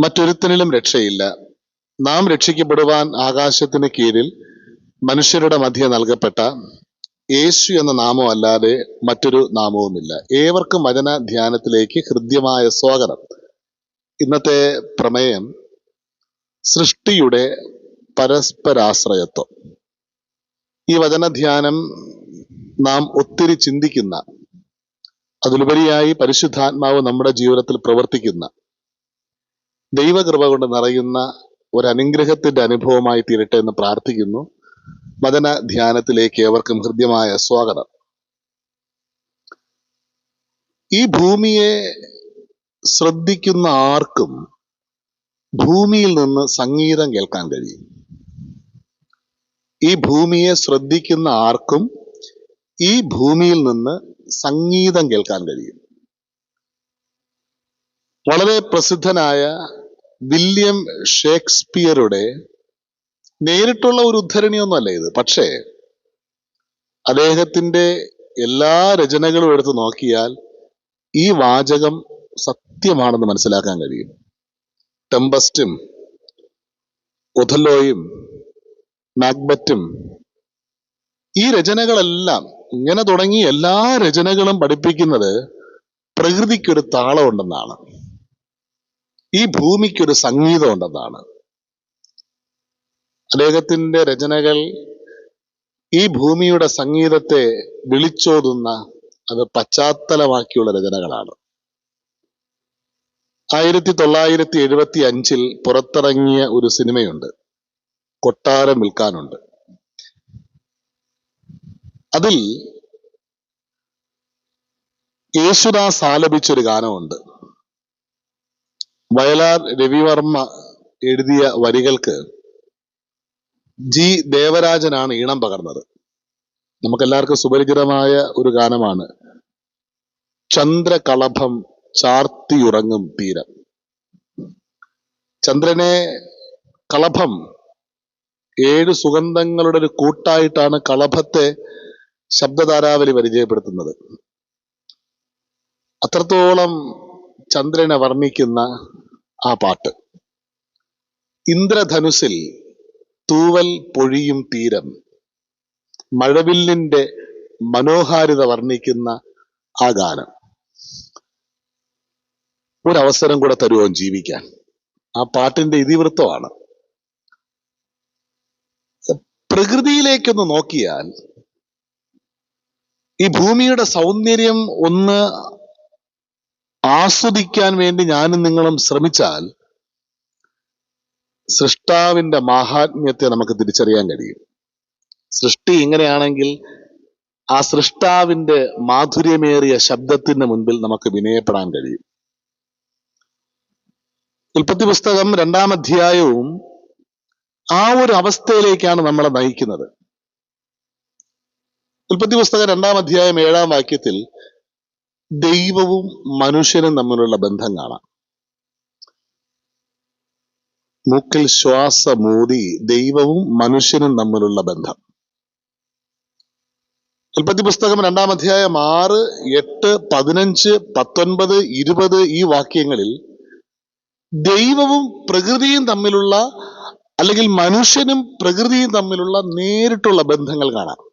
മറ്റൊരുത്തനിലും രക്ഷയില്ല. നാം രക്ഷിക്കപ്പെടുവാൻ ആകാശത്തിന് കീഴിൽ മനുഷ്യരുടെ മധ്യ നൽകപ്പെട്ട യേശു എന്ന നാമം അല്ലാതെ മറ്റൊരു നാമവുമില്ല. ഏവർക്കും വചന ധ്യാനത്തിലേക്ക് ഹൃദ്യമായ സ്വാഗതം. ഇന്നത്തെ പ്രമേയം സൃഷ്ടിയുടെ പരസ്പരാശ്രയത്വം. ഈ വചനധ്യാനം നാം ഒത്തിരി ചിന്തിക്കുന്ന അതിലുപരിയായി പരിശുദ്ധാത്മാവ് നമ്മുടെ ജീവിതത്തിൽ പ്രവർത്തിക്കുന്ന ദൈവകൃപ കൊണ്ട് നിറയുന്ന ഒരു അനുഗ്രഹത്തിന്റെ അനുഭവമായി തീരട്ടെ എന്ന് പ്രാർത്ഥിക്കുന്നു. വചന ധ്യാനത്തിലേക്ക് ഏവർക്കും ഹൃദ്യമായ സ്വാഗതം. ഈ ഭൂമിയെ ശ്രദ്ധിക്കുന്ന ആർക്കും ഭൂമിയിൽ നിന്ന് സംഗീതം കേൾക്കാൻ കഴിയും. ഈ ഭൂമിയെ ശ്രദ്ധിക്കുന്ന ആർക്കും ഈ ഭൂമിയിൽ നിന്ന് സംഗീതം കേൾക്കാൻ കഴിയും. വളരെ പ്രസിദ്ധനായ വില്യം ഷേക്സ്പിയറുടെ നേരിട്ടുള്ള ഒരു ഉദ്ധരണിയൊന്നുമല്ല ഇത്. പക്ഷേ അദ്ദേഹത്തിന്റെ എല്ലാ രചനകളും എടുത്ത് നോക്കിയാൽ ഈ വാചകം സത്യമാണെന്ന് മനസ്സിലാക്കാൻ കഴിയും. ടെമ്പസ്റ്റും ഒഥല്ലോയും മാക്ബറ്റും ഈ രചനകളെല്ലാം ഇങ്ങനെ തുടങ്ങി എല്ലാ രചനകളും പഠിപ്പിക്കുന്നത് പ്രകൃതിക്കൊരു താളമുണ്ടെന്നാണ്. ഈ ഭൂമിക്കൊരു സംഗീതം ഉണ്ടെന്നാണ് അദ്ദേഹത്തിന്റെ രചനകൾ ഈ ഭൂമിയുടെ സംഗീതത്തെ വിളിച്ചോതുന്ന അത് പശ്ചാത്തലമാക്കിയുള്ള രചനകളാണ്. ആയിരത്തി തൊള്ളായിരത്തി എഴുപത്തി അഞ്ചിൽ പുറത്തിറങ്ങിയ ഒരു സിനിമയുണ്ട്. കൊട്ടാരം വിൽക്കാനുണ്ട്. അതിൽ യേശുദാസ് ആലപിച്ചൊരു ഗാനമുണ്ട്. വയലാർ രവിവർമ്മ എഴുതിയ വരികൾക്ക് ജി ദേവരാജനാണ് ഈണം പകർന്നത്. നമുക്കെല്ലാവർക്കും സുപരിചിതമായ ഒരു ഗാനമാണ്. ചന്ദ്രകളഭം ചാർത്തിയുറങ്ങും തീരം ചന്ദ്രനെ കളഭം ഏഴ് സുഗന്ധങ്ങളുടെ ഒരു കൂട്ടായിട്ടാണ് കളഭത്തെ ശബ്ദധാരാവലി പരിചയപ്പെടുത്തുന്നത്. അത്രത്തോളം ചന്ദ്രനെ വർണിക്കുന്ന ആ പാട്ട്. ഇന്ദ്രധനുസിൽ തൂവൽ പൊഴിയും തീരം മഴവില്ലിന്റെ മനോഹാരിത വർണിക്കുന്ന ആ ഗാനം. ഒരവസരം കൂടെ തരുമോ ജീവിക്കാൻ? ആ പാട്ടിന്റെ ഇതിവൃത്തമാണ്. പ്രകൃതിയിലേക്കൊന്ന് നോക്കിയാൽ ഈ ഭൂമിയുടെ സൗന്ദര്യം ഒന്ന് ആസ്വദിക്കാൻ വേണ്ടി ഞാനും നിങ്ങളും ശ്രമിച്ചാൽ സൃഷ്ടാവിന്റെ മാഹാത്മ്യത്തെ നമുക്ക് തിരിച്ചറിയാൻ കഴിയും. സൃഷ്ടി ഇങ്ങനെയാണെങ്കിൽ ആ സൃഷ്ടാവിന്റെ മാധുര്യമേറിയ ശബ്ദത്തിന് മുൻപിൽ നമുക്ക് വിനയപ്പെടാൻ കഴിയും. ഉൽപ്പത്തി പുസ്തകം രണ്ടാം അധ്യായവും ആ ഒരു അവസ്ഥയിലേക്കാണ് നമ്മളെ നയിക്കുന്നത്. ഉൽപ്പത്തി പുസ്തകം രണ്ടാം അധ്യായം ഏഴാം വാക്യത്തിൽ ദൈവവും മനുഷ്യനും തമ്മിലുള്ള ബന്ധം കാണാം. മൂക്കിൽ ശ്വാസമൂതി ദൈവവും മനുഷ്യനും തമ്മിലുള്ള ബന്ധം. ഉൽപ്പത്തി പുസ്തകം രണ്ടാം അധ്യായം ആറ് എട്ട് പതിനഞ്ച് പത്തൊൻപത് ഇരുപത് ഈ വാക്യങ്ങളിൽ ദൈവവും പ്രകൃതിയും തമ്മിലുള്ള അല്ലെങ്കിൽ മനുഷ്യനും പ്രകൃതിയും തമ്മിലുള്ള നേരിട്ടുള്ള ബന്ധങ്ങൾ കാണാം.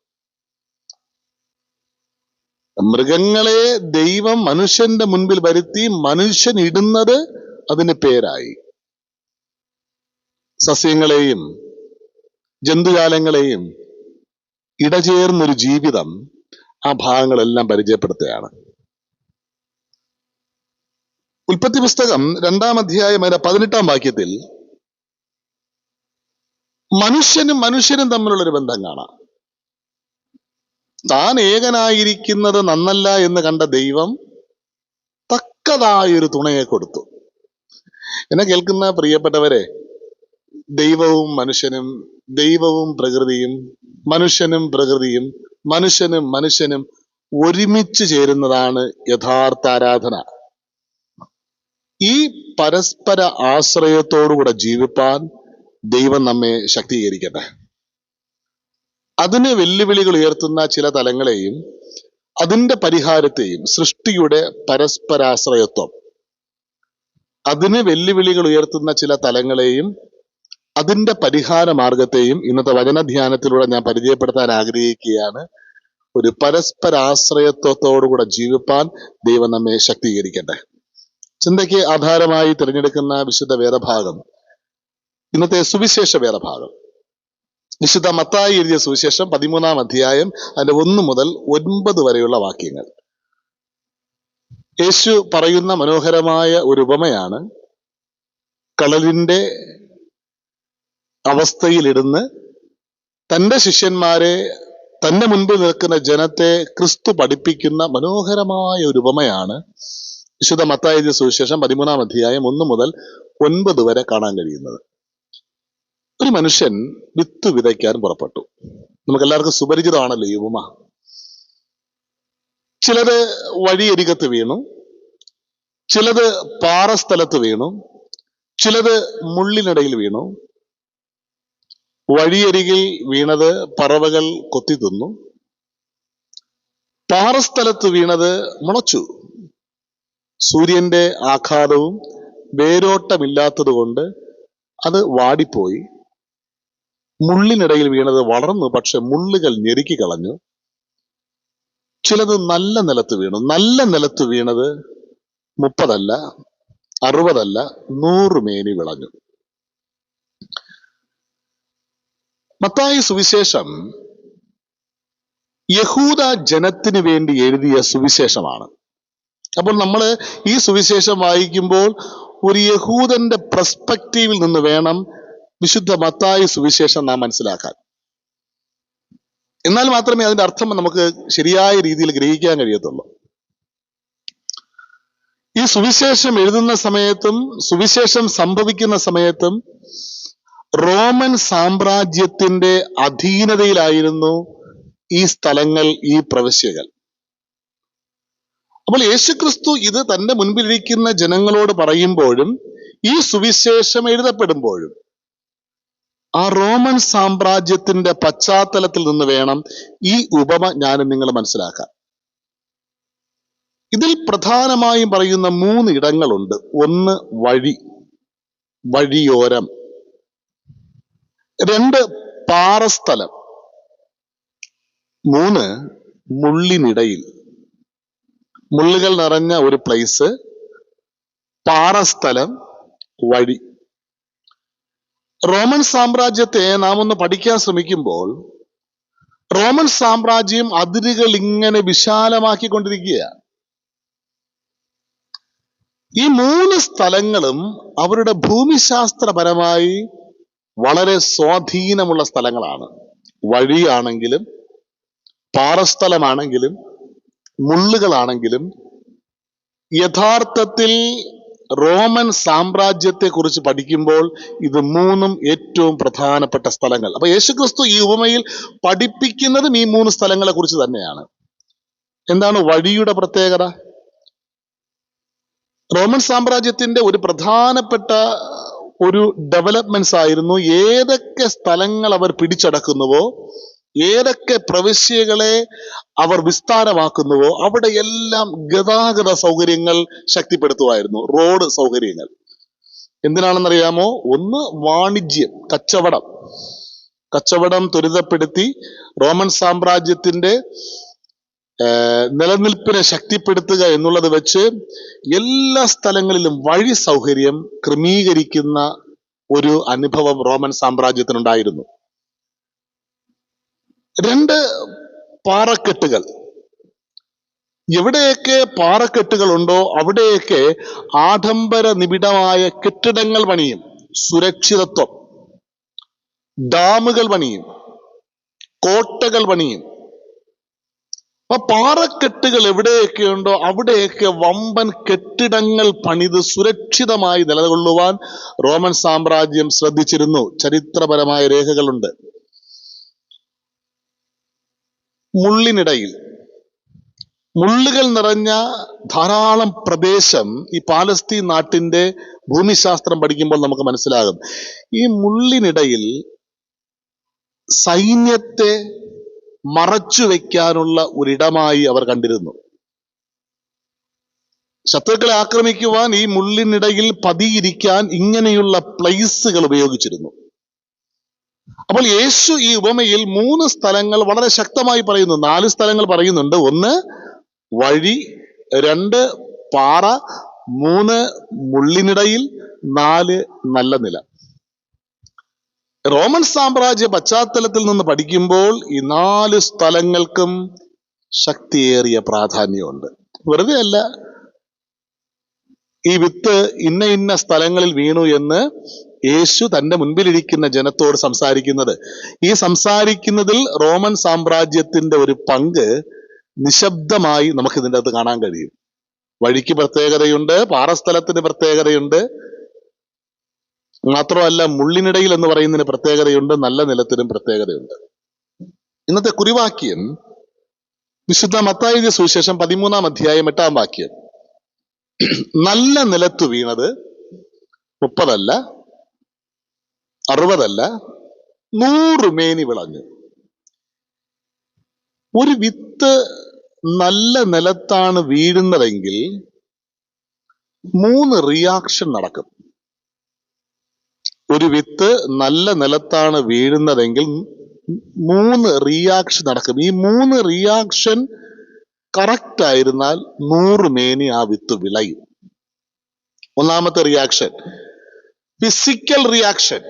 മൃഗങ്ങളെ ദൈവം മനുഷ്യന്റെ മുൻപിൽ വരുത്തി മനുഷ്യൻ ഇടുന്നത് അതിന് പേരായി. സസ്യങ്ങളെയും ജന്തുജാലങ്ങളെയും ഇടചേർന്നൊരു ജീവിതം ആ ഭാഗങ്ങളെല്ലാം പരിചയപ്പെടുത്തുകയാണ്. ഉൽപ്പത്തി പുസ്തകം രണ്ടാം അധ്യായം അതിന്റെ പതിനെട്ടാം വാക്യത്തിൽ മനുഷ്യനും മനുഷ്യനും തമ്മിലുള്ള ഒരു ബന്ധം കാണാം. താൻ ഏകനായിരിക്കുന്നത് നന്നല്ല എന്ന് കണ്ട ദൈവം തക്കതായൊരു തുണയെ കൊടുത്തു. എന്നെ കേൾക്കുന്ന പ്രിയപ്പെട്ടവരെ ദൈവവും മനുഷ്യനും ദൈവവും പ്രകൃതിയും മനുഷ്യനും പ്രകൃതിയും മനുഷ്യനും മനുഷ്യനും ഒരുമിച്ച് ചേരുന്നതാണ് യഥാർത്ഥ ആരാധന. ഈ പരസ്പര ആശ്രയത്തോടുകൂടെ ജീവിപ്പാൻ ദൈവം നമ്മെ ശക്തീകരിക്കട്ടെ. അതിന് വെല്ലുവിളികൾ ഉയർത്തുന്ന ചില തലങ്ങളെയും അതിന്റെ പരിഹാരത്തെയും സൃഷ്ടിയുടെ പരസ്പരാശ്രയത്വം. അതിന് വെല്ലുവിളികൾ ഉയർത്തുന്ന ചില തലങ്ങളെയും അതിന്റെ പരിഹാര മാർഗത്തെയും ഇന്നത്തെ വചനധ്യാനത്തിലൂടെ ഞാൻ പരിചയപ്പെടുത്താൻ ആഗ്രഹിക്കുകയാണ്. ഒരു പരസ്പരാശ്രയത്വത്തോടുകൂടെ ജീവിപ്പാൻ ദൈവം നമ്മെ ശക്തീകരിക്കട്ടെ. ചിന്തയ്ക്ക് ആധാരമായി തിരഞ്ഞെടുക്കുന്ന വിശുദ്ധ വേദഭാഗം ഇന്നത്തെ സുവിശേഷ വേദഭാഗം. വിശുദ്ധ മത്തായി എഴുതിയ സുവിശേഷം പതിമൂന്നാം അധ്യായം അതിന്റെ ഒന്ന് മുതൽ ഒൻപത് വരെയുള്ള വാക്യങ്ങൾ. യേശു പറയുന്ന മനോഹരമായ ഒരു ഉപമയാണ് കളലിന്റെ അവസ്ഥയിലിടുന്ന് തന്റെ ശിഷ്യന്മാരെ തന്റെ മുൻപിൽ നിൽക്കുന്ന ജനത്തെ ക്രിസ്തു പഠിപ്പിക്കുന്ന മനോഹരമായ ഒരു ഉപമയാണ് വിശുദ്ധ മത്തായ സുവിശേഷം പതിമൂന്നാം അധ്യായം ഒന്ന് മുതൽ ഒൻപത് വരെ കാണാൻ കഴിയുന്നത്. ഒരു മനുഷ്യൻ വിത്ത് വിതയ്ക്കാൻ പുറപ്പെട്ടു. നമുക്ക് എല്ലാവർക്കും സുപരിചിതമാണല്ലോ ഈ ഉപമ. ചിലത് വഴിയരികത്ത് വീണു ചിലത് പാറസ്ഥലത്ത് വീണു ചിലത് മുള്ളിനിടയിൽ വീണു. വഴിയരികിൽ വീണത് പറവകൾ കൊത്തി തിന്നു പാറസ്ഥലത്ത് വീണത് മുളച്ചു. സൂര്യന്റെ ആഘാതവും വേരോട്ടമില്ലാത്തത് കൊണ്ട് അത് വാടിപ്പോയി. മുള്ളിനിടയിൽ വീണത് വളർന്നു പക്ഷെ മുള്ളുകൾ ഞെരുക്കി കളഞ്ഞു. ചിലത് നല്ല നിലത്ത് വീണു. നല്ല നിലത്ത് വീണത് മുപ്പതല്ല അറുപതല്ല നൂറ് മേനി വിളഞ്ഞു. മത്തായി സുവിശേഷം യഹൂദ ജനത്തിന് വേണ്ടി എഴുതിയ സുവിശേഷമാണ്. അപ്പോൾ നമ്മൾ ഈ സുവിശേഷം വായിക്കുമ്പോൾ ഒരു യഹൂദന്റെ പ്രസ്പെക്റ്റീവിൽ നിന്ന് വേണം വിശുദ്ധ മത്തായി സുവിശേഷം നാം മനസ്സിലാക്കാൻ. എന്നാൽ മാത്രമേ അതിന്റെ അർത്ഥം നമുക്ക് ശരിയായ രീതിയിൽ ഗ്രഹിക്കാൻ കഴിയത്തുള്ളൂ. ഈ സുവിശേഷം എഴുതുന്ന സമയത്തും സുവിശേഷം സംഭവിക്കുന്ന സമയത്തും റോമൻ സാമ്രാജ്യത്തിന്റെ അധീനതയിലായിരുന്നു ഈ സ്ഥലങ്ങൾ ഈ പ്രവശ്യകൾ. അപ്പോൾ യേശുക്രിസ്തു ഇത് തന്റെ മുൻപിലിരിക്കുന്ന ജനങ്ങളോട് പറയുമ്പോഴും ഈ സുവിശേഷം എഴുതപ്പെടുമ്പോഴും ആ റോമൻ സാമ്രാജ്യത്തിന്റെ പശ്ചാത്തലത്തിൽ നിന്ന് വേണം ഈ ഉപമ ഞാൻ നിങ്ങൾ മനസ്സിലാക്കാൻ. ഇതിൽ പ്രധാനമായും പറയുന്ന മൂന്ന് ഇടങ്ങളുണ്ട്. ഒന്ന് വഴി വഴിയോരം. രണ്ട് പാറസ്ഥലം. മൂന്ന് മുള്ളിനിടയിൽ. മുള്ളുകൾ നിറഞ്ഞ ഒരു പ്ലേസ് പാറസ്ഥലം വഴി. റോമൻ സാമ്രാജ്യത്തെ നാം ഒന്ന് പഠിക്കാൻ ശ്രമിക്കുമ്പോൾ റോമൻ സാമ്രാജ്യം അതിരുകൾ ഇങ്ങനെ വിശാലമാക്കിക്കൊണ്ടിരിക്കുകയാണ്. ഈ മൂന്ന് സ്ഥലങ്ങളും അവരുടെ ഭൂമിശാസ്ത്രപരമായി വളരെ സ്വാധീനമുള്ള സ്ഥലങ്ങളാണ്. വഴിയാണെങ്കിലും പാറസ്ഥലമാണെങ്കിലും മുള്ളുകളാണെങ്കിലും യഥാർത്ഥത്തിൽ റോമൻ സാമ്രാജ്യത്തെക്കുറിച്ച് പഠിക്കുമ്പോൾ ഇത് മൂന്നും ഏറ്റവും പ്രധാനപ്പെട്ട സ്ഥലങ്ങൾ. അപ്പൊ യേശുക്രിസ്തു ഈ ഉപമയിൽ പഠിപ്പിക്കുന്നതും ഈ മൂന്ന് സ്ഥലങ്ങളെ കുറിച്ച് തന്നെയാണ്. എന്താണ് വഴിയുടെ പ്രത്യേകത? റോമൻ സാമ്രാജ്യത്തിന്റെ ഒരു പ്രധാനപ്പെട്ട ഒരു ഡെവലപ്മെന്റ്സ് ആയിരുന്നു ഏതൊക്കെ സ്ഥലങ്ങൾ അവർ പിടിച്ചടക്കുന്നുവോ ഏതൊക്കെ പ്രവിശ്യകളെ അവർ വിസ്താരമാക്കുന്നുവോ അവിടെ എല്ലാം ഗതാഗത സൗകര്യങ്ങൾ ശക്തിപ്പെടുത്തുമായിരുന്നു റോഡ് സൗകര്യങ്ങൾ. എന്തിനാണെന്നറിയാമോ? ഒന്ന് വാണിജ്യം കച്ചവടം. കച്ചവടം ത്വരിതപ്പെടുത്തി റോമൻ സാമ്രാജ്യത്തിന്റെ നിലനിൽപ്പിനെ ശക്തിപ്പെടുത്തുക എന്നുള്ളത് വെച്ച് എല്ലാ സ്ഥലങ്ങളിലും വഴി സൗകര്യം ക്രമീകരിക്കുന്ന ഒരു അനുഭവം റോമൻ സാമ്രാജ്യത്തിനുണ്ടായിരുന്നു. രണ്ട് പാറക്കെട്ടുകൾ. എവിടെയൊക്കെ പാറക്കെട്ടുകൾ ഉണ്ടോ അവിടെയൊക്കെ ആഡംബര നിബിഡമായ കെട്ടിടങ്ങൾ പണിയും. സുരക്ഷിതത്വം. ഡാമുകൾ പണിയും. കോട്ടകൾ പണിയും. അപ്പൊ പാറക്കെട്ടുകൾ എവിടെയൊക്കെ ഉണ്ടോ അവിടെയൊക്കെ വമ്പൻ കെട്ടിടങ്ങൾ പണിത് സുരക്ഷിതമായി നിലകൊള്ളുവാൻ റോമൻ സാമ്രാജ്യം ശ്രദ്ധിച്ചിരുന്നു. ചരിത്രപരമായ രേഖകളുണ്ട്. മുള്ളിനിടയിൽ. മുള്ളുകൾ നിറഞ്ഞ ധാരാളം പ്രദേശം ഈ പാലസ്തീൻ നാട്ടിന്റെ ഭൂമിശാസ്ത്രം പഠിക്കുമ്പോൾ നമുക്ക് മനസ്സിലാകും. ഈ മുള്ളിനിടയിൽ സൈന്യത്തെ മറച്ചു വയ്ക്കാനുള്ള ഒരിടമായി അവർ കണ്ടിരുന്നു. ശത്രുക്കളെ ആക്രമിക്കുവാൻ ഈ മുള്ളിനിടയിൽ പതിയിരിക്കാൻ ഇങ്ങനെയുള്ള പ്ലേസുകൾ ഉപയോഗിച്ചിരുന്നു. അപ്പോൾ യേശു ഈ ഉപമയിൽ മൂന്ന് സ്ഥലങ്ങൾ വളരെ ശക്തമായി പറയുന്നു. നാല് സ്ഥലങ്ങൾ പറയുന്നുണ്ട്. ഒന്ന് വഴി രണ്ട് പാറ മൂന്ന് മുള്ളിനിടയിൽ നാല് നല്ല നില. റോമൻ സാമ്രാജ്യ പശ്ചാത്തലത്തിൽ നിന്ന് പഠിക്കുമ്പോൾ ഈ നാല് സ്ഥലങ്ങൾക്കും ശക്തിയേറിയ പ്രാധാന്യമുണ്ട്. വെറുതെ അല്ല ഈ വിത്ത് ഇന്ന ഇന്ന സ്ഥലങ്ങളിൽ വീണു എന്ന് യേശു തന്റെ മുൻപിലിരിക്കുന്ന ജനത്തോട് സംസാരിക്കുന്നത്. ഈ സംസാരിക്കുന്നതിൽ റോമൻ സാമ്രാജ്യത്തിന്റെ ഒരു പങ്ക് നിശബ്ദമായി നമുക്ക് ഇതിന്റെ അകത്ത് കാണാൻ കഴിയും. വഴിക്ക് പ്രത്യേകതയുണ്ട് പാറസ്ഥലത്തിന് പ്രത്യേകതയുണ്ട്. മാത്രമല്ല മുള്ളിനിടയിൽ എന്ന് പറയുന്നതിന് പ്രത്യേകതയുണ്ട് നല്ല നിലത്തിനും പ്രത്യേകതയുണ്ട്. ഇന്നത്തെ കുറിവാക്യം വിശുദ്ധ മത്തായ സുവിശേഷം പതിമൂന്നാം അധ്യായം എട്ടാം വാക്യം. നല്ല നിലത്ത് വീണത് മുപ്പതല്ല അറുപതല്ല നൂറ് മേനി വിളഞ്ഞു. ഒരു വിത്ത് നല്ല നിലത്താണ് വീഴുന്നതെങ്കിൽ മൂന്ന് റിയാക്ഷൻ നടക്കും. ഒരു വിത്ത് നല്ല നിലത്താണ് വീഴുന്നതെങ്കിൽ മൂന്ന് റിയാക്ഷൻ നടക്കും. ഈ മൂന്ന് റിയാക്ഷൻ കറക്റ്റ് ആയിരുന്നാൽ നൂറ് മേനി ആ വിത്ത് വിളയും. ഒന്നാമത്തെ റിയാക്ഷൻ ഫിസിക്കൽ റിയാക്ഷൻ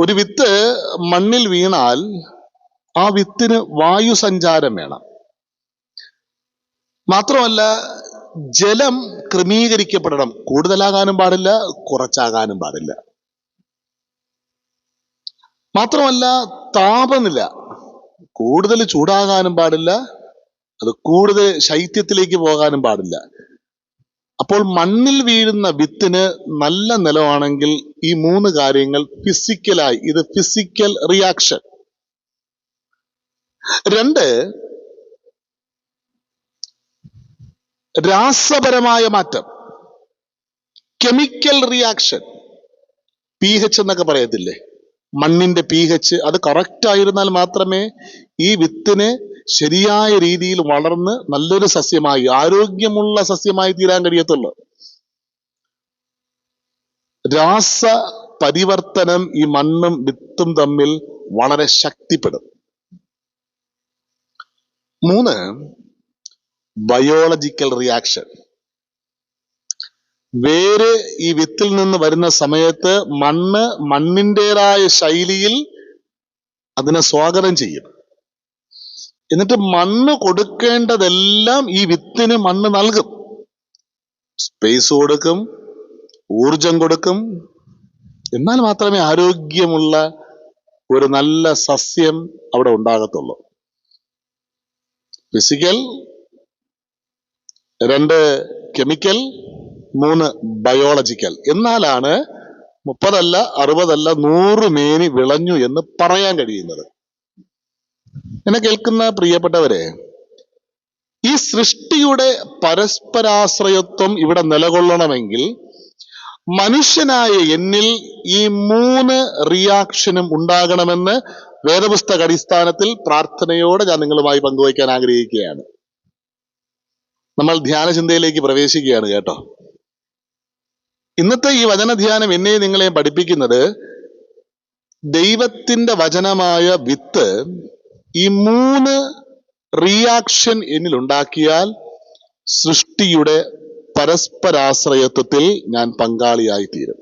ഒരു വിത്ത് മണ്ണിൽ വീണാൽ ആ വിത്തിന് വായു സഞ്ചാരം വേണം. മാത്രമല്ല ജലം ക്രമീകരിക്കപ്പെടണം. കൂടുതലാകാനും പാടില്ല കുറച്ചാകാനും പാടില്ല. മാത്രമല്ല താപനില കൂടുതൽ ചൂടാകാനും പാടില്ല അത് കൂടുതൽ ശൈത്യത്തിലേക്ക് പോകാനും പാടില്ല. അപ്പോൾ മണ്ണിൽ വീഴുന്ന വിത്തിന് നല്ല നിലമാണെങ്കിൽ ഈ മൂന്ന് കാര്യങ്ങൾ ഫിസിക്കലായി ഇത് ഫിസിക്കൽ റിയാക്ഷൻ രണ്ട് രാസപരമായ മാറ്റം. കെമിക്കൽ റിയാക്ഷൻ പി എച്ച് എന്നൊക്കെ പറയത്തില്ലേ? മണ്ണിന്റെ പി എച്ച് അത് കറക്റ്റ് ആയിരുന്നാൽ മാത്രമേ ഈ വിത്തിന് ശരിയായ രീതിയിൽ വളർന്ന് നല്ലൊരു സസ്യമായി ആരോഗ്യമുള്ള സസ്യമായി തീരാൻ കഴിയത്തുള്ളൂ. രാസ പരിവർത്തനം ഈ മണ്ണും വിത്തും തമ്മിൽ വളരെ ശക്തിപ്പെടും. മൂന്ന് ബയോളജിക്കൽ റിയാക്ഷൻ വേര് ഈ വിത്തിൽ നിന്ന് വരുന്ന സമയത്ത് മണ്ണ് മണ്ണിന്റെതായ ശൈലിയിൽ അതിനെ സ്വാഗതം ചെയ്യും. എന്നിട്ട് മണ്ണ് കൊടുക്കേണ്ടതെല്ലാം ഈ വിത്തിന് മണ്ണ് നൽകും. സ്പേസ് കൊടുക്കും ഊർജം കൊടുക്കും. എന്നാൽ മാത്രമേ ആരോഗ്യമുള്ള ഒരു നല്ല സസ്യം അവിടെ ഉണ്ടാകത്തുള്ളൂ. ഫിസിക്കൽ രണ്ട് കെമിക്കൽ മൂന്ന് ബയോളജിക്കൽ എന്നാലാണ് മുപ്പതല്ല അറുപതല്ല നൂറ് മേനി വിളഞ്ഞു എന്ന് പറയാൻ കഴിയുന്നത്. എന്നെ കേൾക്കുന്ന പ്രിയപ്പെട്ടവരെ ഈ സൃഷ്ടിയുടെ പരസ്പരാശ്രയത്വം ഇവിടെ നിലകൊള്ളണമെങ്കിൽ മനുഷ്യനായ എന്നിൽ ഈ മൂന്ന് റിയാക്ഷനും ഉണ്ടാകണമെന്ന് വേദപുസ്തക അടിസ്ഥാനത്തിൽ പ്രാർത്ഥനയോടെ ഞാൻ നിങ്ങളുമായി പങ്കുവയ്ക്കാൻ ആഗ്രഹിക്കുകയാണ്. നമ്മൾ ധ്യാനചിന്തയിലേക്ക് പ്രവേശിക്കുകയാണ് കേട്ടോ. ഇന്നത്തെ ഈ വചനധ്യാനം എന്നെ നിങ്ങളെ പഠിപ്പിക്കുന്നത് ദൈവത്തിന്റെ വചനമായ വിത്ത് ഈ മൂന്ന് റിയാക്ഷൻ എന്നിൽ ഉണ്ടാക്കിയാൽ സൃഷ്ടിയുടെ പരസ്പരാശ്രയത്വത്തിൽ ഞാൻ പങ്കാളിയായി തീരും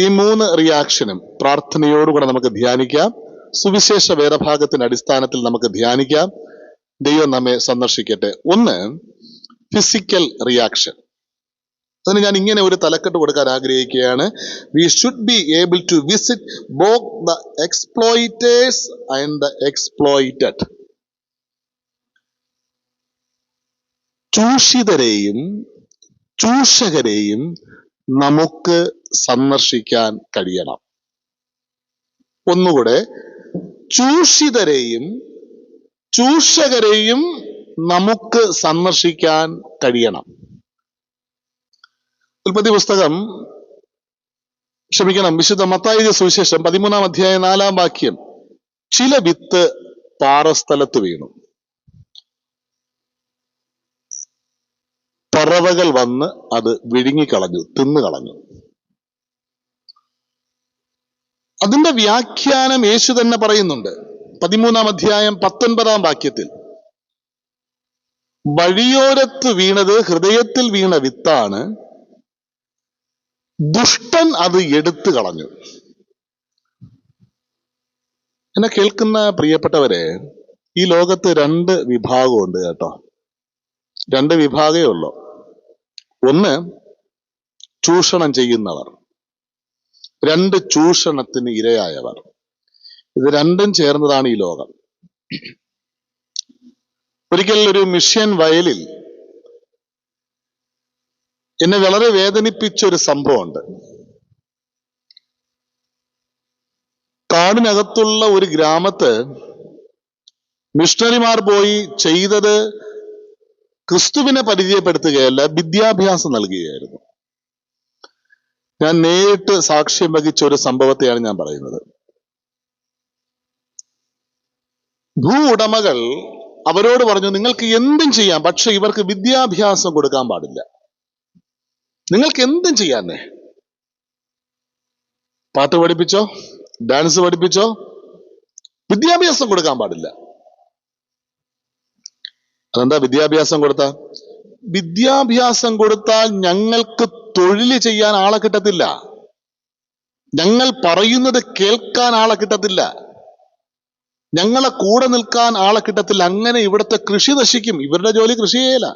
ഈ മൂന്ന് റിയാക്ഷനും പ്രാർത്ഥനയോടുകൂടെ നമുക്ക് ധ്യാനിക്കാം. സുവിശേഷ വേദഭാഗത്തിന്റെ അടിസ്ഥാനത്തിൽ നമുക്ക് ധ്യാനിക്കാം. ദൈവം നമ്മെ സന്ദർശിക്കട്ടെ. ഒന്ന് ഫിസിക്കൽ റിയാക്ഷൻ അതിന് ഞാൻ ഇങ്ങനെ ഒരു തലക്കെട്ട് കൊടുക്കാൻ ആഗ്രഹിക്കുകയാണ്. We should be able to visit both the exploiters and the exploited ചൂഷിതരെയും ചൂഷകരെയും നമുക്ക് സന്ദർശിക്കാൻ കഴിയണം. ഒന്നുകൂടെ ചൂഷിതരെയും ചൂഷകരെയും നമുക്ക് സന്ദർശിക്കാൻ കഴിയണം. ഉൽപ്പത്തി പുസ്തകം ക്ഷമിക്കണം വിശുദ്ധ മത്തായിക സുവിശേഷം പതിമൂന്നാം അധ്യായം നാലാം വാക്യം ചില വിത്ത് പാറസ്ഥലത്ത് വീണു. പറവകൾ വന്ന് അത് വിഴുങ്ങിക്കളഞ്ഞു തിന്നുകളഞ്ഞു. അതിന്റെ വ്യാഖ്യാനം യേശു തന്നെ പറയുന്നുണ്ട്. പതിമൂന്നാം അധ്യായം പത്തൊൻപതാം വാക്യത്തിൽ. വഴിയോരത്ത് വീണത് ഹൃദയത്തിൽ വീണ വിത്താണ് ദുഷ്ടൻ അത് എടുത്തു കളഞ്ഞു. എന്നെ കേൾക്കുന്ന പ്രിയപ്പെട്ടവരെ ഈ ലോകത്ത് രണ്ട് വിഭാഗമുണ്ട് കേട്ടോ. രണ്ട് വിഭാഗമേ ഉള്ളൂ. ഒന്ന് ചൂഷണം ചെയ്യുന്നവർ. രണ്ട് ചൂഷണത്തിന് ഇരയായവർ. ഇത് രണ്ടും ചേർന്നതാണ് ഈ ലോകം. ഒരിക്കൽ ഒരു മിഷ്യൻ വയലിൽ എന്നെ വളരെ വേദനിപ്പിച്ച ഒരു സംഭവമുണ്ട്. കാടിനകത്തുള്ള ഒരു ഗ്രാമത്ത് മിഷണറിമാർ പോയി ചെയ്തത് ക്രിസ്തുവിനെ പരിചയപ്പെടുത്തുകയല്ല വിദ്യാഭ്യാസം നൽകുകയായിരുന്നു. ഞാൻ നേരിട്ട് സാക്ഷ്യം വഹിച്ച ഒരു സംഭവത്തെയാണ് ഞാൻ പറയുന്നത്. ഭൂ ഉടമകൾ അവരോട് പറഞ്ഞു നിങ്ങൾക്ക് എന്തും ചെയ്യാം പക്ഷെ ഇവർക്ക് വിദ്യാഭ്യാസം കൊടുക്കാൻ പാടില്ല. നിങ്ങൾക്ക് എന്തും ചെയ്യാന്നേ? പാട്ട് പഠിപ്പിച്ചോ? ഡാൻസ് പഠിപ്പിച്ചോ? വിദ്യാഭ്യാസം കൊടുക്കാൻ പാടില്ല. അതെന്താ വിദ്യാഭ്യാസം കൊടുത്ത? വിദ്യാഭ്യാസം കൊടുത്താൽ ഞങ്ങൾക്ക് തൊഴിൽ ചെയ്യാൻ ആളെ കിട്ടത്തില്ല. ഞങ്ങൾ പറയുന്നത് കേൾക്കാൻ ആളെ കിട്ടത്തില്ല. ഞങ്ങളെ കൂടെ നിൽക്കാൻ ആളെ കിട്ടത്തില്ല. അങ്ങനെ ഇവിടുത്തെ കൃഷി നശിക്കും. ഇവരുടെ ജോലി കൃഷി ചെയ്യല.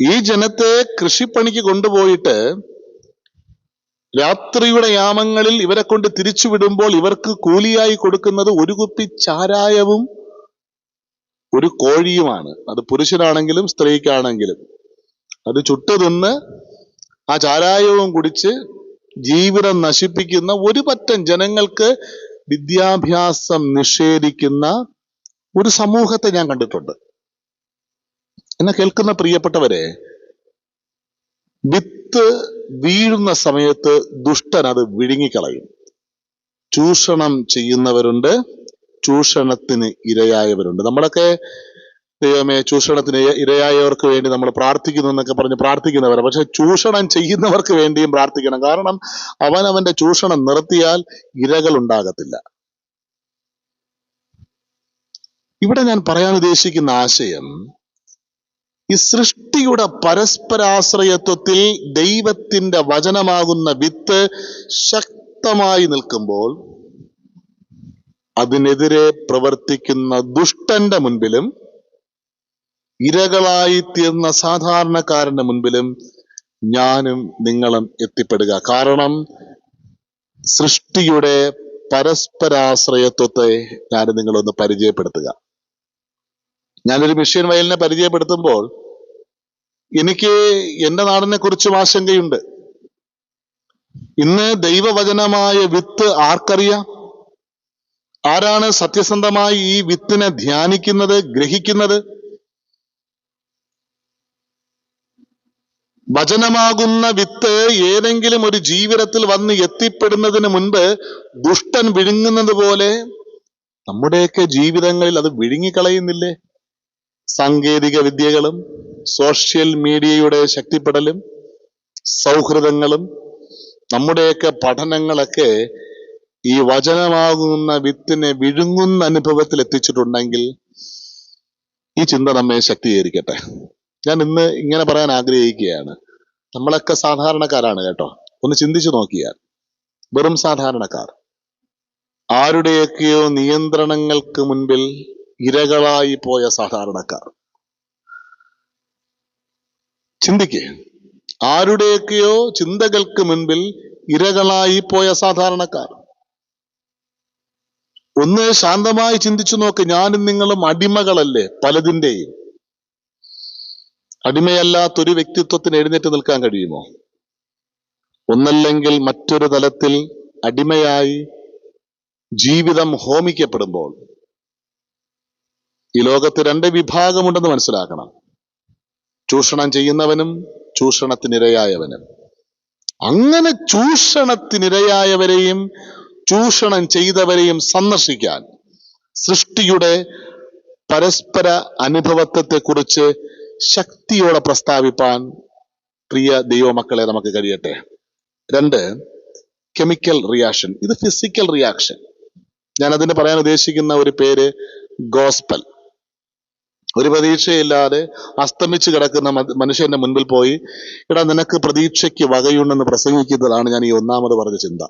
ഈ ജനത്തെ കൃഷിപ്പണിക്ക് കൊണ്ടുപോയിട്ട് രാത്രിയുടെ യാമങ്ങളിൽ ഇവരെ കൊണ്ട് തിരിച്ചു വിടുമ്പോൾ ഇവർക്ക് കൂലിയായി കൊടുക്കുന്നത് ഒരു കുപ്പി ചാരായവും ഒരു കോഴിയുമാണ്. അത് പുരുഷനാണെങ്കിലും സ്ത്രീക്കാണെങ്കിലും. അത് ചുട്ടു തിന്ന് ആ ചാരായവും കുടിച്ച് ജീവിതം നശിപ്പിക്കുന്ന ഒരു പറ്റം ജനങ്ങൾക്ക് വിദ്യാഭ്യാസം നിഷേധിക്കുന്ന ഒരു സമൂഹത്തെ ഞാൻ കണ്ടിട്ടുണ്ട്. എന്നെ കേൾക്കുന്ന പ്രിയപ്പെട്ടവരെ വിത്ത് വീഴുന്ന സമയത്ത് ദുഷ്ടൻ അത് വിഴുങ്ങിക്കളയും. ചൂഷണം ചെയ്യുന്നവരുണ്ട്. ചൂഷണത്തിന് ഇരയായവരുണ്ട്. നമ്മളൊക്കെ ദൈവമേ ചൂഷണത്തിന് ഇരയായവർക്ക് വേണ്ടി നമ്മൾ പ്രാർത്ഥിക്കുന്നു എന്നൊക്കെ പറഞ്ഞ് പ്രാർത്ഥിക്കുന്നവർ പക്ഷെ ചൂഷണം ചെയ്യുന്നവർക്ക് വേണ്ടിയും പ്രാർത്ഥിക്കണം. കാരണം അവൻ അവന്റെ ചൂഷണം നിർത്തിയാൽ ഇരകൾ ഉണ്ടാകത്തില്ല ഇവിടെ ഞാൻ പറയാൻ ഉദ്ദേശിക്കുന്ന ആശയം ഈ സൃഷ്ടിയുടെ പരസ്പരാശ്രയത്വത്തിൽ ദൈവത്തിന്റെ വചനമാകുന്ന വിത്ത് ശക്തമായി നിൽക്കുമ്പോൾ അതിനെതിരെ പ്രവർത്തിക്കുന്ന ദുഷ്ടന്റെ മുൻപിലും ഇരകളായി തീർന്ന സാധാരണക്കാരന്റെ മുൻപിലും ഞാനും നിങ്ങളും എത്തിപ്പെടുക. കാരണം സൃഷ്ടിയുടെ പരസ്പരാശ്രയത്വത്തെ ഞാൻ നിങ്ങളൊന്ന് പരിചയപ്പെടുത്തുക. ഞാനൊരു മിഷ്യൻ വയലിനെ പരിചയപ്പെടുത്തുമ്പോൾ എനിക്ക് എന്റെ നാടിനെ കുറിച്ചും ആശങ്കയുണ്ട്. ഇന്ന് ദൈവവചനമായ വിത്ത് ആർക്കറിയാം? ആരാണ് സത്യസന്ധമായി ഈ വിത്തിനെ ധ്യാനിക്കുന്നത് ഗ്രഹിക്കുന്നത്? വചനമാകുന്ന വിത്ത് ഏതെങ്കിലും ഒരു ജീവിതത്തിൽ വന്ന് എത്തിപ്പെടുന്നതിന് മുൻപ് ദുഷ്ടൻ വിഴുങ്ങുന്നത് പോലെ നമ്മുടെയൊക്കെ ജീവിതങ്ങളിൽ അത് വിഴുങ്ങിക്കളയുന്നില്ലേ? സാങ്കേതിക വിദ്യകളും സോഷ്യൽ മീഡിയയുടെ ശക്തിപ്പെടലും സൗഹൃദങ്ങളും നമ്മുടെയൊക്കെ പഠനങ്ങളൊക്കെ ഈ വചനമാകുന്ന വിത്തിനെ വിഴുങ്ങുന്ന അനുഭവത്തിൽ എത്തിച്ചിട്ടുണ്ടെങ്കിൽ ഈ ചിന്ത നമ്മെ ശക്തീകരിക്കട്ടെ. ഞാൻ ഇന്ന് ഇങ്ങനെ പറയാൻ ആഗ്രഹിക്കുകയാണ്. നമ്മളൊക്കെ സാധാരണക്കാരാണ് കേട്ടോ. ഒന്ന് ചിന്തിച്ചു നോക്കിയാൽ. വെറും സാധാരണക്കാർ. ആരുടെയൊക്കെയോ നിയന്ത്രണങ്ങൾക്ക് മുൻപിൽ ഇരകളായി പോയ സാധാരണക്കാർ. ചിന്തിക്കേ. ആരുടെയൊക്കെയോ ചിന്തകൾക്ക് മുൻപിൽ ഇരകളായി പോയ സാധാരണക്കാർ. ഒന്ന് ശാന്തമായി ചിന്തിച്ചു നോക്ക്. ഞാനും നിങ്ങളും അടിമകളല്ലേ? പലതിന്റെയും അടിമയല്ലാത്തൊരു വ്യക്തിത്വത്തിന് എഴുന്നേറ്റ് നിൽക്കാൻ കഴിയുമോ? ഒന്നല്ലെങ്കിൽ മറ്റൊരു തലത്തിൽ അടിമയായി ജീവിതം ഹോമിക്കപ്പെടുമ്പോൾ ഈ ലോകത്ത് രണ്ട് വിഭാഗമുണ്ടെന്ന് മനസ്സിലാക്കണം. ചൂഷണം ചെയ്യുന്നവനും ചൂഷണത്തിനിരയായവനും. അങ്ങനെ ചൂഷണത്തിനിരയായവരെയും ചൂഷണം ചെയ്തവരെയും സന്ദർശിക്കാൻ സൃഷ്ടിയുടെ പരസ്പര അനുഭവത്വത്തെ കുറിച്ച് ശക്തിയോടെ പ്രസ്താവിപ്പാൻ പ്രിയ ദൈവമക്കളെ നമുക്ക് കഴിയട്ടെ. രണ്ട് കെമിക്കൽ റിയാക്ഷൻ ഇത് ഫിസിക്കൽ റിയാക്ഷൻ ഞാൻ അതിന് പറയാൻ ഉദ്ദേശിക്കുന്ന ഒരു പേര് ഗോസ്പൽ ഒരു പ്രതീക്ഷയില്ലാതെ അസ്തമിച്ച് കിടക്കുന്ന മനുഷ്യന്റെ മുൻപിൽ പോയി എടാ നിനക്ക് പ്രതീക്ഷയ്ക്ക് വകയുണ്ടെന്ന് പ്രസംഗിക്കുന്നതാണ് ഞാൻ ഈ ഒന്നാമത് പറഞ്ഞ ചിന്ത.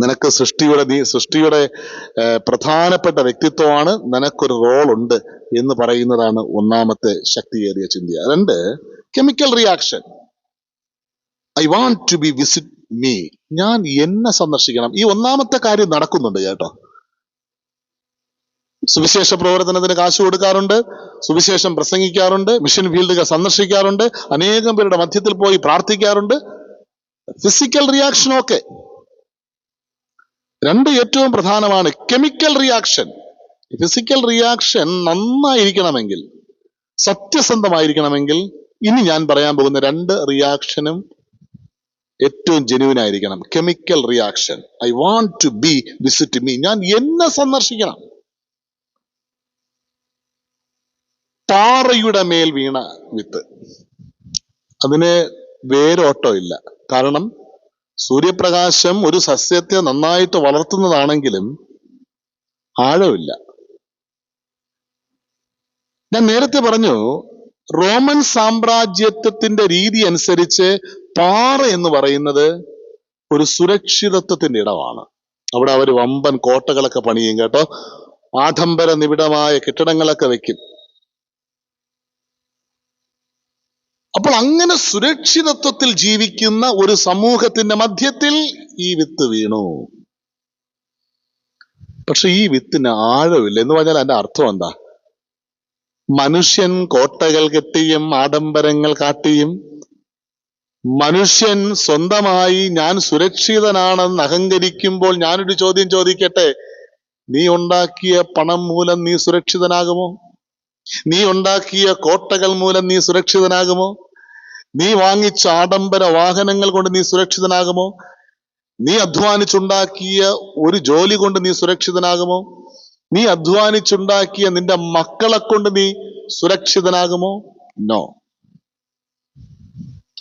നിനക്ക് സൃഷ്ടിയുടെ നീ സൃഷ്ടിയുടെ പ്രധാനപ്പെട്ട വ്യക്തിത്വമാണ് നിനക്കൊരു റോൾ ഉണ്ട് എന്ന് പറയുന്നതാണ് ഒന്നാമത്തെ ശക്തിയേറിയ ചിന്ത. രണ്ട് chemical reaction I want to be visit me ഞാൻ എന്നെ സന്ദർശിക്കണം. ഈ ഒന്നാമത്തെ കാര്യം നടക്കുന്നുണ്ട് കേട്ടോ. സുവിശേഷ പ്രവർത്തനത്തിന് കാശ് കൊടുക്കാറുണ്ട് സുവിശേഷം പ്രസംഗിക്കാറുണ്ട് മിഷൻ ഫീൽഡുകൾ സന്ദർശിക്കാറുണ്ട് അനേകം പേരുടെ മധ്യത്തിൽ പോയി പ്രാർത്ഥിക്കാറുണ്ട്. ഫിസിക്കൽ റിയാക്ഷൻ ഒക്കെ രണ്ട് ഏറ്റവും പ്രധാനമാണ് കെമിക്കൽ റിയാക്ഷൻ ഫിസിക്കൽ റിയാക്ഷൻ നന്നായിരിക്കണമെങ്കിൽ സത്യസന്ധമായിരിക്കണമെങ്കിൽ ഇനി ഞാൻ പറയാൻ പോകുന്ന രണ്ട് റിയാക്ഷനും ഏറ്റവും ജെന്യൂൻ ആയിരിക്കണം. Chemical reaction I want to be visit me ഞാൻ എന്നെ സന്ദർശിക്കണം. പാറയുടെ മേൽ വീണ വിത്ത്. അതിന് വേരോട്ടോ ഇല്ല കാരണം സൂര്യപ്രകാശം ഒരു സസ്യത്തെ നന്നായിട്ട് വളർത്തുന്നതാണെങ്കിലും ആഴമില്ല. ഞാൻ നേരത്തെ പറഞ്ഞു റോമൻ സാമ്രാജ്യത്വത്തിന്റെ രീതി അനുസരിച്ച് പാറ എന്ന് പറയുന്നത് ഒരു സുരക്ഷിതത്വത്തിന്റെ ഇടമാണ്. അവിടെ അവർ വമ്പൻ കോട്ടകളൊക്കെ പണിയും കേട്ടോ. ആഡംബര നിബിഡമായ കെട്ടിടങ്ങളൊക്കെ വെക്കും. അപ്പോൾ അങ്ങനെ സുരക്ഷിതത്വത്തിൽ ജീവിക്കുന്ന ഒരു സമൂഹത്തിന്റെ മധ്യത്തിൽ ഈ വിത്ത് വീണു. പക്ഷെ ഈ വിത്തിന് ആഴമില്ല. എന്ന് പറഞ്ഞാൽ അതിന്റെ അർത്ഥം എന്താ? മനുഷ്യൻ കോട്ടകൾ കെട്ടിയും ആഡംബരങ്ങൾ കാട്ടിയും മനുഷ്യൻ സ്വന്തമായി ഞാൻ സുരക്ഷിതനാണെന്ന് അഹങ്കരിക്കുമ്പോൾ ഞാനൊരു ചോദ്യം ചോദിക്കട്ടെ? നീ ഉണ്ടാക്കിയ പണം മൂലം നീ സുരക്ഷിതനാകുമോ? നീ ഉണ്ടാക്കിയ കോട്ടകൾ മൂലം നീ സുരക്ഷിതനാകുമോ? നീ വാങ്ങിച്ച ആഡംബര വാഹനങ്ങൾ കൊണ്ട് നീ സുരക്ഷിതനാകുമോ? നീ അധ്വാനിച്ചുണ്ടാക്കിയ ഒരു ജോലി കൊണ്ട് നീ സുരക്ഷിതനാകുമോ? നീ അധ്വാനിച്ചുണ്ടാക്കിയ നിന്റെ മക്കളെ കൊണ്ട് നീ സുരക്ഷിതനാകുമോ? നോ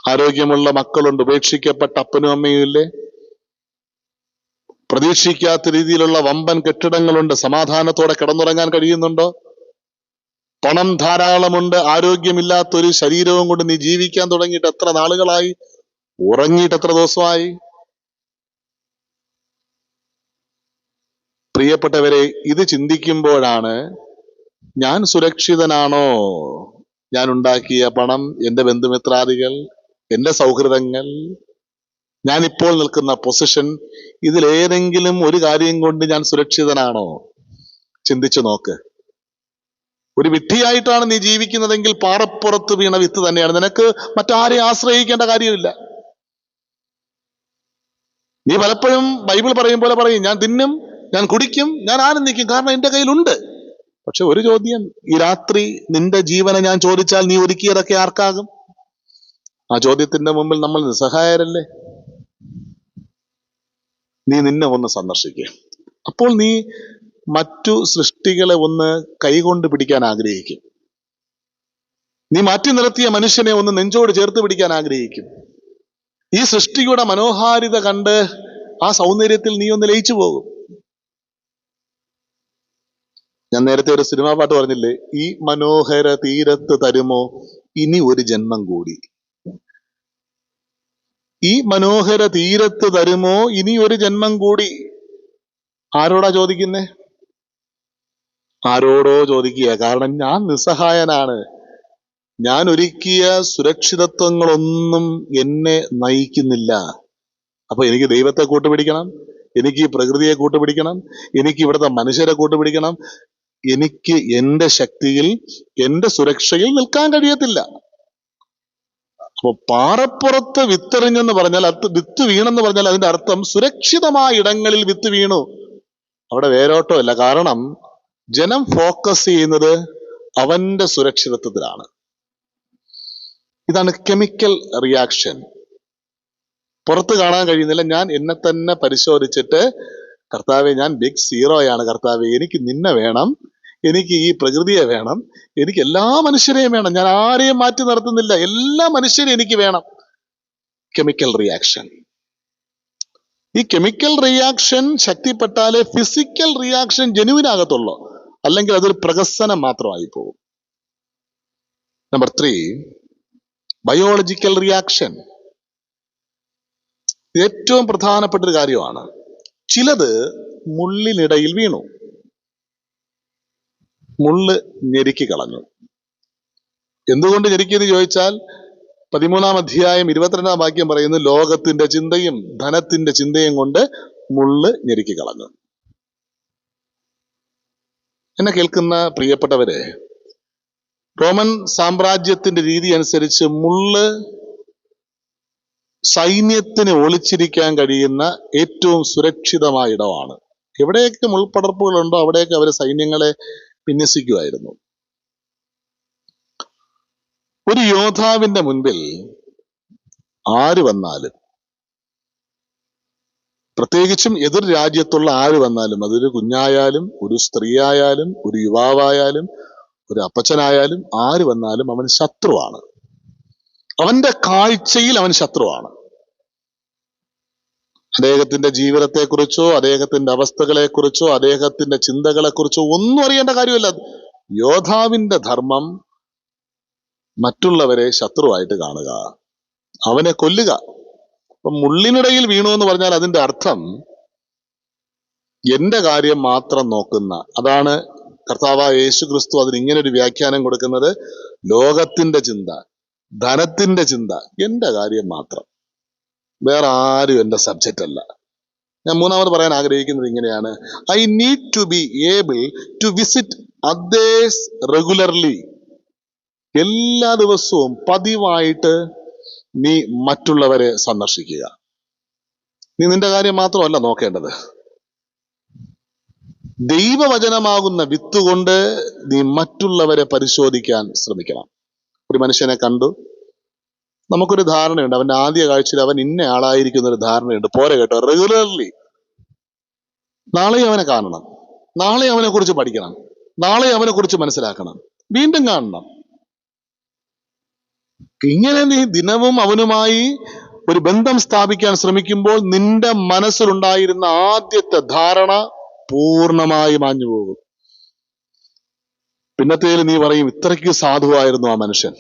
ആരോഗ്യമുള്ള മക്കളുണ്ട്. ഉപേക്ഷിക്കപ്പെട്ട അപ്പനും അമ്മയും ഇല്ലേ? പ്രതീക്ഷിക്കാത്ത രീതിയിലുള്ള വമ്പൻ കെട്ടിടങ്ങളുണ്ട്. സമാധാനത്തോടെ കിടന്നുറങ്ങാൻ കഴിയുന്നുണ്ടോ? പണം ധാരാളമുണ്ട് ആരോഗ്യമില്ലാത്ത ഒരു ശരീരവും കൊണ്ട് നീ ജീവിക്കാൻ തുടങ്ങിയിട്ട് എത്ര നാളുകളായി? ഉറങ്ങിയിട്ട് എത്ര ദിവസമായി? പ്രിയപ്പെട്ടവരെ ഇത് ചിന്തിക്കുമ്പോഴാണ് ഞാൻ സുരക്ഷിതനാണോ? ഞാൻ ഉണ്ടാക്കിയ പണം എന്റെ ബന്ധുമിത്രാദികൾ എന്റെ സൗഹൃദങ്ങൾ ഞാൻ ഇപ്പോൾ നിൽക്കുന്ന പൊസിഷൻ ഇതിലേതെങ്കിലും ഒരു കാര്യം കൊണ്ട് ഞാൻ സുരക്ഷിതനാണോ? ചിന്തിച്ചു നോക്ക്. ഒരു വിഡ്ഢിയായിട്ടാണ് നീ ജീവിക്കുന്നതെങ്കിൽ പാറപ്പുറത്ത് വീണ വിത്ത് തന്നെയാണ്. നിനക്ക് മറ്റാരെ ആശ്രയിക്കേണ്ട കാര്യമില്ല. നീ പലപ്പോഴും ബൈബിൾ പറയും പോലെ പറയും ഞാൻ തിന്നും ഞാൻ കുടിക്കും ഞാൻ ആനന്ദിക്കും കാരണം എന്റെ കയ്യിലുണ്ട്. പക്ഷെ ഒരു ചോദ്യം ഈ രാത്രി നിന്റെ ജീവനെ ഞാൻ ചോദിച്ചാൽ നീ ഒരുക്കിയതൊക്കെ ആർക്കാകും? ആ ചോദ്യത്തിന്റെ മുമ്പിൽ നമ്മൾ നിസ്സഹായരല്ലേ? നീ നിന്നെ ഒന്ന് സന്ദർശിക്കുക. അപ്പോൾ നീ മറ്റു സൃഷ്ടികളെ ഒന്ന് കൈകൊണ്ട് പിടിക്കാൻ ആഗ്രഹിക്കും. നീ മാറ്റി നിർത്തിയ മനുഷ്യനെ ഒന്ന് നെഞ്ചോട് ചേർത്ത് പിടിക്കാൻ ആഗ്രഹിക്കും. ഈ സൃഷ്ടിയുടെ മനോഹാരിത കണ്ട് ആ സൗന്ദര്യത്തിൽ നീ ഒന്ന് ലയിച്ചു പോകും. ഞാൻ നേരത്തെ ഒരു സിനിമാ പാട്ട് പറഞ്ഞില്ലേ? ഈ മനോഹര തീരത്ത് തരുമോ? ഇനി ഒരു ജന്മം കൂടി. ഈ മനോഹര തീരത്ത് തരുമോ? ഇനി ഒരു ജന്മം കൂടി. ആരോടാ ചോദിക്കുന്നേ? ആരോടോ ചോദിക്കുക. കാരണം ഞാൻ നിസ്സഹായനാണ്. ഞാൻ ഒരുക്കിയ സുരക്ഷിതത്വങ്ങളൊന്നും എന്നെ നയിക്കുന്നില്ല. അപ്പൊ എനിക്ക് ദൈവത്തെ കൂട്ടുപിടിക്കണം. എനിക്ക് പ്രകൃതിയെ കൂട്ടുപിടിക്കണം. എനിക്ക് ഇവിടുത്തെ മനുഷ്യരെ കൂട്ടുപിടിക്കണം. എനിക്ക് എന്റെ ശക്തിയിൽ എന്റെ സുരക്ഷയിൽ നിൽക്കാൻ കഴിയത്തില്ല. അപ്പൊ പാറപ്പുറത്ത് വിത്തെറിഞ്ഞെന്ന് പറഞ്ഞാൽ അത് വിത്ത് വീണെന്ന് പറഞ്ഞാൽ അതിന്റെ അർത്ഥം സുരക്ഷിതമായ ഇടങ്ങളിൽ വിത്ത് വീണു. അവിടെ വേരോട്ടമല്ല. കാരണം ജനം ഫോക്കസ് ചെയ്യുന്നത് അവന്റെ സുരക്ഷിതത്വത്തിലാണ്. ഇതാണ് കെമിക്കൽ റിയാക്ഷൻ പുറത്ത് കാണാൻ കഴിയുന്നില്ല. ഞാൻ എന്നെ തന്നെ പരിശോധിച്ചിട്ട് കർത്താവെ ഞാൻ ബിഗ് സീറോയാണ് കർത്താവെ. എനിക്ക് നിന്നെ വേണം. എനിക്ക് ഈ പ്രകൃതിയെ വേണം. എനിക്ക് എല്ലാ മനുഷ്യരെയും വേണം. ഞാൻ ആരെയും മാറ്റി നിർത്തുന്നില്ല. എല്ലാ മനുഷ്യരെയും എനിക്ക് വേണം. കെമിക്കൽ റിയാക്ഷൻ ഈ കെമിക്കൽ റിയാക്ഷൻ ശക്തിപ്പെട്ടാലേ ഫിസിക്കൽ റിയാക്ഷൻ ജനുവിൻ ആകത്തുള്ളൂ. അല്ലെങ്കിൽ അതൊരു പ്രഹസനം മാത്രമായി പോകും നമ്പർ ത്രീ ബയോളജിക്കൽ റിയാക്ഷൻ ഏറ്റവും പ്രധാനപ്പെട്ട ഒരു കാര്യമാണ്. ചിലത് മുള്ളിനിടയിൽ വീണു. മുള്ള് ഞെരുക്കി കളഞ്ഞു. എന്തുകൊണ്ട് ഞെരുക്കിയെന്ന് ചോദിച്ചാൽ പതിമൂന്നാം അധ്യായം ഇരുപത്തിരണ്ടാം വാക്യം പറയുന്നു ലോകത്തിന്റെ ചിന്തയും ധനത്തിന്റെ ചിന്തയും കൊണ്ട് മുള്ള് ഞെരുക്കി കളഞ്ഞു. എന്നെ കേൾക്കുന്ന പ്രിയപ്പെട്ടവരെ റോമൻ സാമ്രാജ്യത്തിന്റെ രീതി അനുസരിച്ച് മുള്ള് സൈന്യത്തിന് ഒളിച്ചിരിക്കാൻ കഴിയുന്ന ഏറ്റവും സുരക്ഷിതമായ ഇടമാണ്. എവിടെയൊക്കെ ഉണ്ടോ അവിടെയൊക്കെ അവർ സൈന്യങ്ങളെ വിന്യസിക്കുമായിരുന്നു. ഒരു യോദ്ധാവിന്റെ മുൻപിൽ ആര് വന്നാലും പ്രത്യേകിച്ചും എതിർ രാജ്യത്തുള്ള ആര് വന്നാലും അതൊരു കുഞ്ഞായാലും ഒരു സ്ത്രീയായാലും ഒരു യുവാവായാലും ഒരു അപ്പച്ചനായാലും ആര് വന്നാലും അവൻ ശത്രുവാണ്. അവന്റെ കാഴ്ചയിൽ അവൻ ശത്രുവാണ്. അദ്ദേഹത്തിന്റെ ജീവിതത്തെക്കുറിച്ചോ അദ്ദേഹത്തിന്റെ അവസ്ഥകളെക്കുറിച്ചോ അദ്ദേഹത്തിന്റെ ചിന്തകളെക്കുറിച്ചോ ഒന്നും അറിയേണ്ട കാര്യമില്ല. യോധാവിന്റെ ധർമ്മം മറ്റുള്ളവരെ ശത്രുവായിട്ട് കാണുക അവനെ കൊല്ലുക. അപ്പൊ മുള്ളിനിടയിൽ വീണു എന്ന് പറഞ്ഞാൽ അതിന്റെ അർത്ഥം എന്റെ കാര്യം മാത്രം നോക്കുന്ന അതാണ് കർത്താവായ യേശു ക്രിസ്തു അതിന് ഇങ്ങനെ ഒരു വ്യാഖ്യാനം കൊടുക്കുന്നത് ലോകത്തിന്റെ ചിന്ത ധനത്തിന്റെ ചിന്ത എന്റെ കാര്യം മാത്രം. വേറെ ആരും എന്റെ സബ്ജക്റ്റ് അല്ല. ഞാൻ മൂന്നാമത് പറയാൻ ആഗ്രഹിക്കുന്നത് ഇങ്ങനെയാണ്. I need to be able to visit others regularly. എല്ലാ ദിവസവും പതിവായിട്ട് നീ മറ്റുള്ളവരെ സന്ദർശിക്കുക. നീ നിന്റെ കാര്യം മാത്രമല്ല നോക്കേണ്ടത്. ദൈവവചനമാകുന്ന വിത്ത് കൊണ്ട് നീ മറ്റുള്ളവരെ പരിശോധിക്കാൻ ശ്രമിക്കണം. ഒരു മനുഷ്യനെ കണ്ടു. നമുക്കൊരു ധാരണയുണ്ട്. അവന്റെ ആദ്യ കാഴ്ചയിൽ അവൻ ഇന്ന ആളായിരിക്കുന്ന ഒരു ധാരണയുണ്ട്. പോരെ കേട്ടോ. റെഗുലർലി നാളെയും അവനെ കാണണം. നാളെ അവനെ കുറിച്ച് പഠിക്കണം. നാളെ അവനെ കുറിച്ച് മനസ്സിലാക്കണം. വീണ്ടും കാണണം. ഇങ്ങനെ നീ ദിനവും അവനുമായി ഒരു ബന്ധം സ്ഥാപിക്കാൻ ശ്രമിക്കുമ്പോൾ നിന്റെ മനസ്സിലുണ്ടായിരുന്ന ആദ്യത്തെ ധാരണ പൂർണമായി മാഞ്ഞു പോകും. പിന്നത്തേൽ നീ പറയും ഇത്രയ്ക്ക് സാധുവായിരുന്നു ആ മനുഷ്യൻ.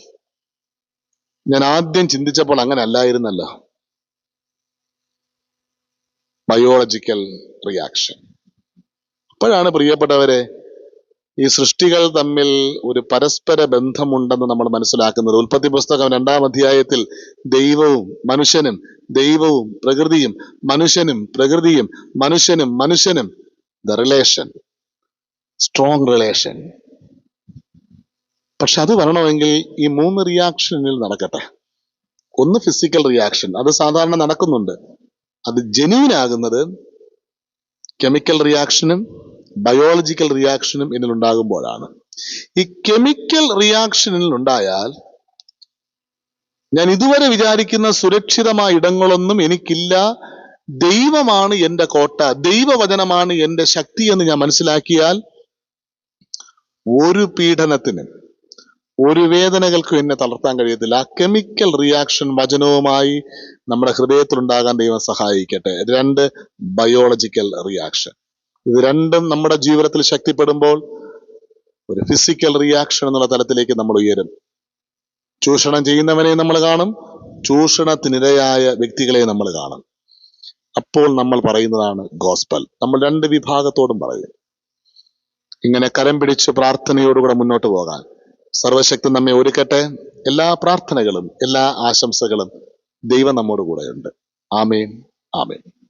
ഞാൻ ആദ്യം ചിന്തിച്ചപ്പോൾ അങ്ങനെ അല്ലായിരുന്നല്ല. ബയോളജിക്കൽ റിയാക്ഷൻ അപ്പോഴാണ് പ്രിയപ്പെട്ടവരെ ഈ സൃഷ്ടികൾ തമ്മിൽ ഒരു പരസ്പര ബന്ധമുണ്ടെന്ന് നമ്മൾ മനസ്സിലാക്കുന്നത്. ഉൽപ്പത്തി പുസ്തകം രണ്ടാം അധ്യായത്തിൽ ദൈവവും മനുഷ്യനും ദൈവവും പ്രകൃതിയും മനുഷ്യനും പ്രകൃതിയും മനുഷ്യനും മനുഷ്യനും ദ റിലേഷൻ സ്ട്രോങ് റിലേഷൻ പക്ഷെ അത് വരണമെങ്കിൽ ഈ മൂന്ന് റിയാക്ഷനിൽ നടക്കട്ടെ. ഒന്ന് ഫിസിക്കൽ റിയാക്ഷൻ അത് സാധാരണ നടക്കുന്നുണ്ട്. അത് ജെന്യൂൻ ആകുന്നത് കെമിക്കൽ റിയാക്ഷനും ബയോളജിക്കൽ റിയാക്ഷനും ഇതിൽ ഉണ്ടാകുമ്പോഴാണ് ഈ കെമിക്കൽ റിയാക്ഷനിൽ ഉണ്ടായാൽ ഞാൻ ഇതുവരെ വിചാരിക്കുന്ന സുരക്ഷിതമായ ഇടങ്ങളൊന്നും എനിക്കില്ല. ദൈവമാണ് എന്റെ കോട്ട ദൈവവചനമാണ് എന്റെ ശക്തി എന്ന് ഞാൻ മനസ്സിലാക്കിയാൽ ഒരു പീഡനത്തിനും ഒരു വേദനകൾക്കും എന്നെ തളർത്താൻ കഴിയത്തില്ല. ആ കെമിക്കൽ റിയാക്ഷൻ വചനവുമായി നമ്മുടെ ഹൃദയത്തിൽ ഉണ്ടാകാൻ ദൈവം സഹായിക്കട്ടെ. രണ്ട് ബയോളജിക്കൽ റിയാക്ഷൻ ഇത് രണ്ടും നമ്മുടെ ജീവിതത്തിൽ ശക്തിപ്പെടുമ്പോൾ ഒരു ഫിസിക്കൽ റിയാക്ഷൻ എന്നുള്ള തലത്തിലേക്ക് നമ്മൾ ഉയരും. ചൂഷണം ചെയ്യുന്നവനെ നമ്മൾ കാണും ചൂഷണത്തിനിരയായ വ്യക്തികളെ നമ്മൾ കാണും. അപ്പോൾ നമ്മൾ പറയുന്നതാണ് ഗോസ്പൽ നമ്മൾ രണ്ട് വിഭാഗത്തോടും പറയും. ഇങ്ങനെ കരം പിടിച്ച് പ്രാർത്ഥനയോടുകൂടെ മുന്നോട്ട് പോകാൻ. സർവശക്തി നമ്മെ ഒരുക്കട്ടെ. എല്ലാ പ്രാർത്ഥനകളും എല്ലാ ആശംസകളും ദൈവം നമ്മോട് കൂടെയുണ്ട് ആമേൻ. ആമേൻ.